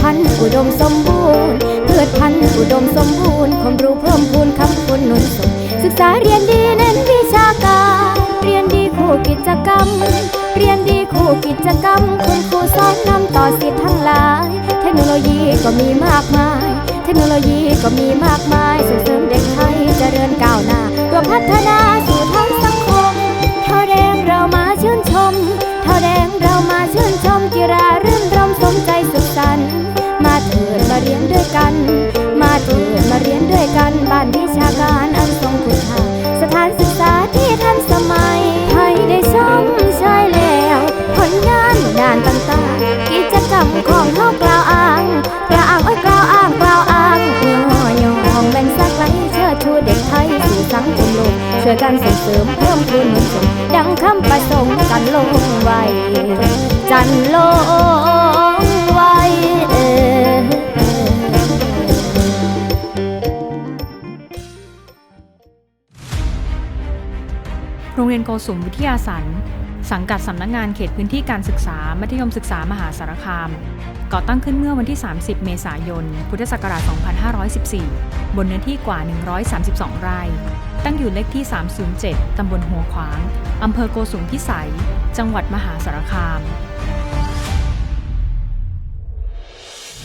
พันธุ์อุดมสมบูรณ์พืชพันธุ์อุดมสมบูรณ์ความรู้เพิ่มพูนคำคุณหนุนส่งศึกษาเรียนดีเน้นวิชาการ เรียนดีคู่กิจกรรม เรียนดีคู่กิจกรรม คุณครูสอนนำต่อสิทธิ์ทั้งหลาย เทคโนโลยีก็มีมากมาย เทคโนโลยีก็มีมากมายส่งเสริมเด็กไทยเจริญก้าวหน้า รวมพัฒนาสู่ เรียนโกสุมวิทยาสันสังกัดสำนักงานเขตพื้นที่การศึกษา มัธยมศึกษามหาสารคาม ก่อตั้งขึ้นเมื่อวันที่ 30 เมษายน พุทธศักราช 2514 บนเนื้อที่กว่า 132 ไร่ ตั้งอยู่เลขที่ 307 ตำบลหัวขวาง อำเภอโกสุมพิสัย จังหวัดมหาสารคาม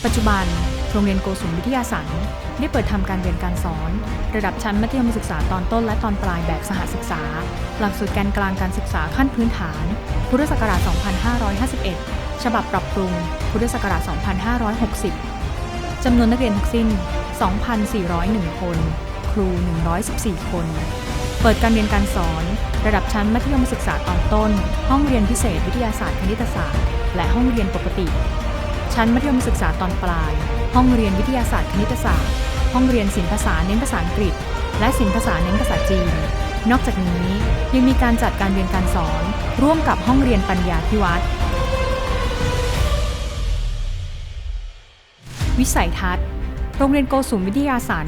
ปัจจุบัน โรงเรียนโกสุมวิทยาสันได้เปิดทำการเรียนการสอน ระดับชั้นมัธยมศึกษาตอนต้นและตอนปลายแบบสหศึกษา หลักสูตรแกนกลางการศึกษาขั้นพื้นฐาน พุทธศักราช 2551 ฉบับปรับปรุง พุทธศักราช 2560 จำนวนนักเรียนทั้งสิ้น 2,401 คน ครู 114 คน เปิดการเรียนการสอน ระดับชั้นมัธยมศึกษาตอนต้น ห้องเรียนพิเศษวิทยาศาสตร์คณิตศาสตร์ และห้องเรียนปกติ ชั้นมัธยมศึกษาตอนปลาย ห้องเรียนวิทยาศาสตร์คณิตศาสตร์ ห้องเรียนศิลปภาษาเน้นภาษาอังกฤษ และศิลปภาษาเน้นภาษาจีน นอกจากนี้ยังมีการจัดการเรียนการสอน ร่วมกับห้องเรียนปัญญาพิวัตรวิสัยทัศน์ โรงเรียนโกสุมวิทยาสัน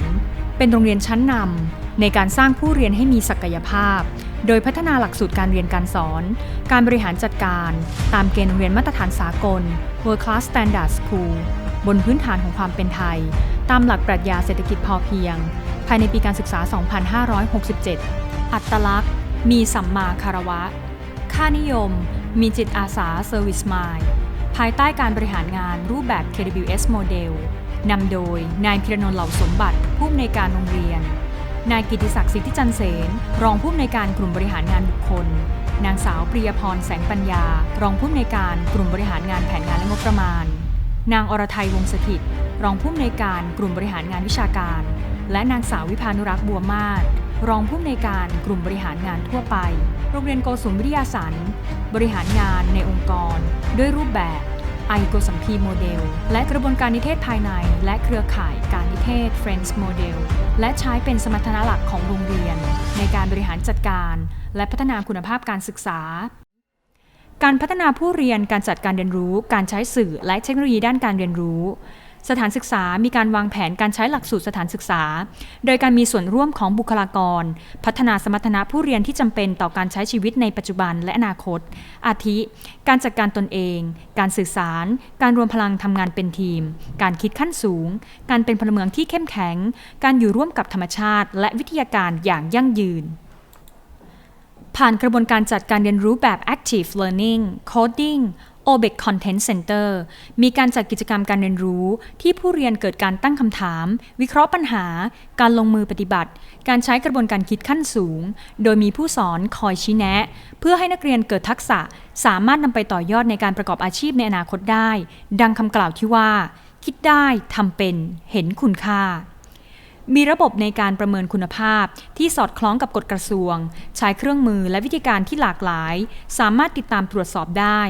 เป็นโรงเรียนชั้นนำในการสร้างผู้เรียนให้มีศักยภาพ โดยพัฒนาหลักสูตรการเรียนการสอน การบริหารจัดการ ตามเกณฑ์โรงเรียนมาตรฐานสากล World Class Standard School บนพื้นฐานของความเป็นไทย ตามหลักปรัชญาเศรษฐกิจพอเพียง ภายในปีการศึกษา 2567 อัตลักษณ์ มีสัมมาคารวะ ค่านิยม มีจิตอาสา Service Mind ภายใต้การบริหารงานรูปแบบ KWS Model นำโดยนายพิรนนท์เหล่าสมบัติผู้อำนวยการโรงเรียน นายกิติศักดิ์สิทธิจันเสนรองผู้อำนวยการกลุ่มบริหารงานบุคคล นางสาวปริยพรแสงปัญญา รองผู้อำนวยการกลุ่มบริหารงานแผนงานและงบประมาณ นางอรไทยวงศิตรองผู้อำนวยการกลุ่มบริหารงานวิชาการ และนางสาววิพานุรักษ์บัวมาศรองผู้อำนวยการกลุ่มบริหารงานทั่วไป โรงเรียนโกสุมวิทยาสันบริหารงานในองค์กร ด้วยรูปแบบ ไอโกสัมพีโมเดลและกระบวนการนิเทศภายใน และเครือข่ายการนิเทศ Friends Model และใช้เป็นสมรรถนะหลักของโรงเรียน ในการบริหารจัดการ และพัฒนาคุณภาพการศึกษา การพัฒนาผู้เรียนการจัดการเรียนรู้ การใช้สื่อและเทคโนโลยีด้านการเรียนรู้ สถานศึกษามีการวางแผนการใช้หลักสูตรสถานศึกษา โดยการมีส่วนร่วมของบุคลากร พัฒนาสมรรถนะผู้เรียนที่จำเป็นต่อการใช้ชีวิตในปัจจุบันและอนาคต อาทิ การจัดการตนเอง การสื่อสาร การรวมพลังทำงานเป็นทีม การคิดขั้นสูง การเป็นพลเมืองที่เข้มแข็ง การอยู่ร่วมกับธรรมชาติ และวิทยาการอย่างยั่งยืนผ่านกระบวนการจัดการเรียนรู้แบบ Active Learning Coding OBEC Content Center มีการจัดกิจกรรมการเรียนรู้ ที่ผู้เรียนเกิดการตั้งคำถาม วิเคราะห์ปัญหา การลงมือปฏิบัติ การใช้กระบวนการคิดขั้นสูง โดยมีผู้สอนคอยชี้แนะ เพื่อให้นักเรียนเกิดทักษะ สามารถนำไปต่อยอดในการประกอบอาชีพในอนาคตได้ ดังคำกล่าวที่ว่า คิดได้ทำเป็น เห็นคุณค่า มีระบบในการประเมินคุณภาพที่สอดคล้องกับกฎกระทรวง ใช้เครื่องมือและวิธีการที่หลากหลาย สามารถติดตามตรวจสอบได้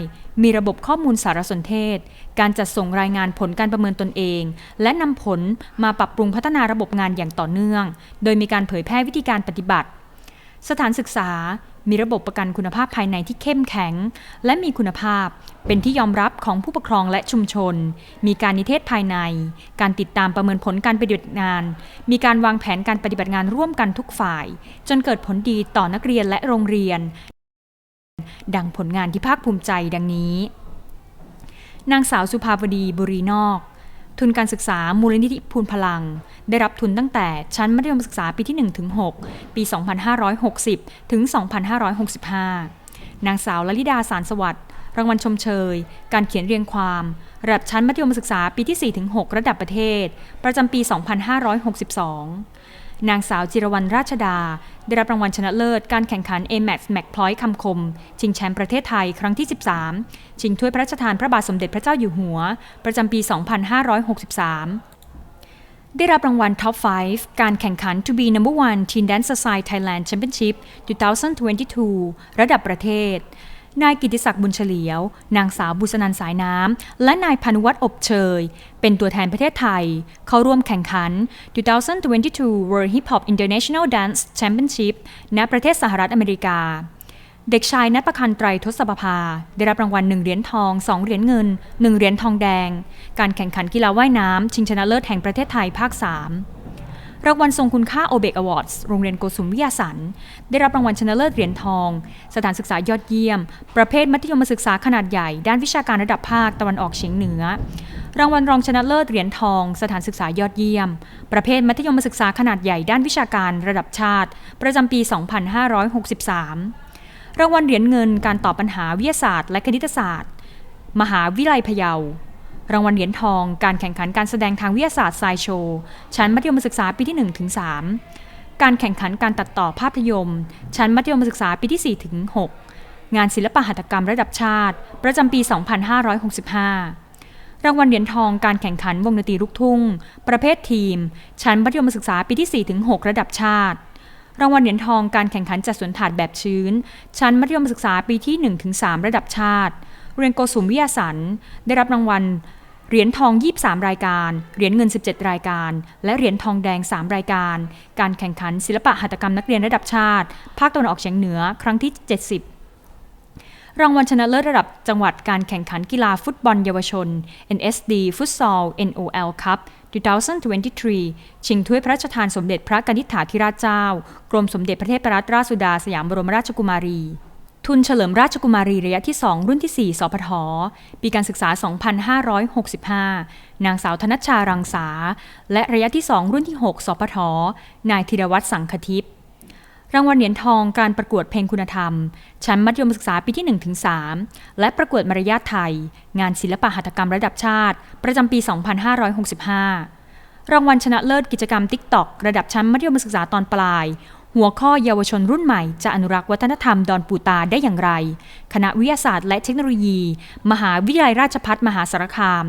มีระบบข้อมูลสารสนเทศ การจัดส่งรายงานผลการประเมินตนเอง และนำผลมาปรับปรุงพัฒนาระบบงานอย่างต่อเนื่อง โดยมีการเผยแพร่วิธีการปฏิบัติ สถานศึกษา มีระบบประกันคุณภาพภายในที่เข้มแข็ง และมีคุณภาพ เป็นที่ยอมรับของผู้ปกครองและชุมชน มีการนิเทศภายใน การติดตามประเมินผลการปฏิบัติงาน มีการวางแผนการปฏิบัติงานร่วมกันทุกฝ่าย จนเกิดผลดีต่อนักเรียนและโรงเรียน ดังผลงานที่ภาคภูมิใจดังนี้ นางสาวสุภาวดีบุรีนอก ทุนการศึกษามูลนิธิพูนพลัง ได้รับทุนตั้งแต่ชั้นมัธยมศึกษาปีที่1ถึง6ปี 2560 ถึง 2565 นางสาวลลิดาสารสวัสดิ์รางวัลชมเชย การเขียนเรียงความระดับชั้นมัธยมศึกษาปีที่4ถึง6ระดับประเทศ ประจำปี 2562 นางสาวจิรวรรณราชดา ได้รับรางวัลชนะเลิศการแข่งขัน AMAX m a c p l o y คำคม ชิงแชมป์ประเทศไทยครั้งที่ 13 ชิงถ้วยพระราชทานพระบาทสมเด็จพระเจ้าอยู่หัว ประจำปี 2563 ได้รับรางวัล Top 5 การแข่งขัน To be Number One Teen Dance Side Thailand Championship 2022 ระดับประเทศ นายกิติศักดิ์บุญเฉลียว นางสาวบุษนันสายน้ำ และนายพานุวัฒน์อบเชย เป็นตัวแทนประเทศไทย เข้าร่วมแข่งขัน 2022 World Hip Hop International Dance Championship ณ ประเทศสหรัฐอเมริกา เด็กชายนัทประคันไตรทศปภา ได้รับรางวัล 1 เหรียญทอง 2 เหรียญเงิน 1 เหรียญทองแดง การแข่งขันกีฬาว่ายน้ำชิงชนะเลิศแห่งประเทศไทยภาค 3 รางวัลทรงคุณค่าโอเบกอวอร์ดโรงเรียนโกสุมวิทยาสันได้รับรางวัลชนะเลิศเหรียญทอง สถานศึกษายอดเยี่ยม ประเภทมัธยมศึกษาขนาดใหญ่ ด้านวิชาการระดับภาคตะวันออกเฉียงเหนือ รางวัลรองชนะเลิศเหรียญทอง สถานศึกษายอดเยี่ยม ประเภทมัธยมศึกษาขนาดใหญ่ด้านวิชาการระดับชาติ ประจำปี 2563 รางวัลเหรียญเงินการตอบปัญหาวิทยาศาสตร์ และคณิตศาสตร์ มหาวิทยาลัยพะเยา รางวัลเหรียญทอง การแข่งขันการแสดงทางวิทยาศาสตร์ไซโชว์ชั้นมัธยมศึกษาปีที่1ถึง3การแข่งขันการตัดต่อภาพยนตร์ชั้นมัธยมศึกษาปีที่4ถึง6งานศิลปหัตถกรรมระดับชาติ ประจำปี 2565 รางวัลเหรียญทองการแข่งขันวงดนตรีลูกทุ่ง ประเภททีม ชั้นมัธยมศึกษาปีที่4ถึง6ระดับชาติรางวัลเหรียญทองการแข่งขันจัดสวนถาดแบบชื้น ชั้นมัธยมศึกษาปีที่1ถึง3ระดับชาติ เรียนโกสุมวิทยาสันได้รับรางวัล เหรียญทอง 23 รายการ เหรียญเงิน 17 รายการ และเหรียญทองแดง 3 รายการ การแข่งขันศิลปะหัตถกรรมนักเรียนระดับชาติ ภาคตะวันออกเฉียงเหนือ ครั้งที่ 70รางวัลชนะเลิศระดับจังหวัดการแข่งขันกีฬาฟุตบอลเยาวชน NSD Futsal NOL Cup 2023 ชิงถ้วยพระราชทานสมเด็จพระกนิษฐาธิราชเจ้า กรมสมเด็จพระเทพรัตนราชสุดาสยามบรมราชกุมารี ทุนเฉลิมราชกุมารีระยะที่ 2 รุ่นที่ 4 สพทปีการศึกษา 2565 นางสาวธนัชชารังสา และระยะที่ 2 รุ่นที่ 6 สพทนายธีรวัตรสังคทิพย์รางวัลเหรียญทองการประกวดเพลงคุณธรรม ชั้นมัธยมศึกษาปีที่ 1-3 และประกวดมารยาทไทย งานศิลปะหัตถกรรมระดับชาติ ประจำปี 2565 รางวัลชนะเลิศกิจกรรม TikTok ระดับชั้นมัธยมศึกษาตอนปลาย หัวข้อเยาวชนรุ่นใหม่จะอนุรักษ์วัฒนธรรมดอนปูตาได้อย่างไร คณะวิทยาศาสตร์และเทคโนโลยี มหาวิทยาลัยราชภัฏมหาสารคาม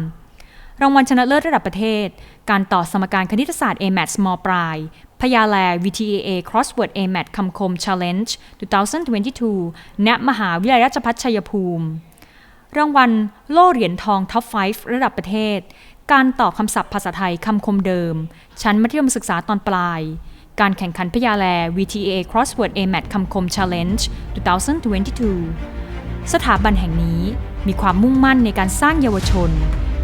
รางวัลชนะเลิศระดับประเทศ การต่อสมการคณิตศาสตร์ AMAT มปลาย พยาแล VTAA Crossword AMAT คำคม Challenge 2022 ณ มหาวิทยาลัยราชภัฏชัยภูมิ รางวัลโล่เหรียญทองท็อป 5 ระดับประเทศ การตอบคำศัพท์ภาษาไทยคำคมเดิม ชั้นมัธยมศึกษาตอนปลาย การแข่งขันพยาแล VTA Crossword AMAT คำคม Challenge 2022 สถาบันแห่งนี้มีความมุ่งมั่นในการสร้างเยาวชน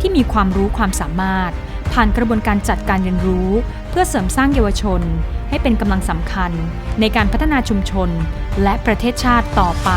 ที่มีความรู้ความสามารถ ผ่านกระบวนการจัดการเรียนรู้ เพื่อเสริมสร้างเยาวชน ให้เป็นกำลังสำคัญ ในการพัฒนาชุมชน และประเทศชาติต่อไป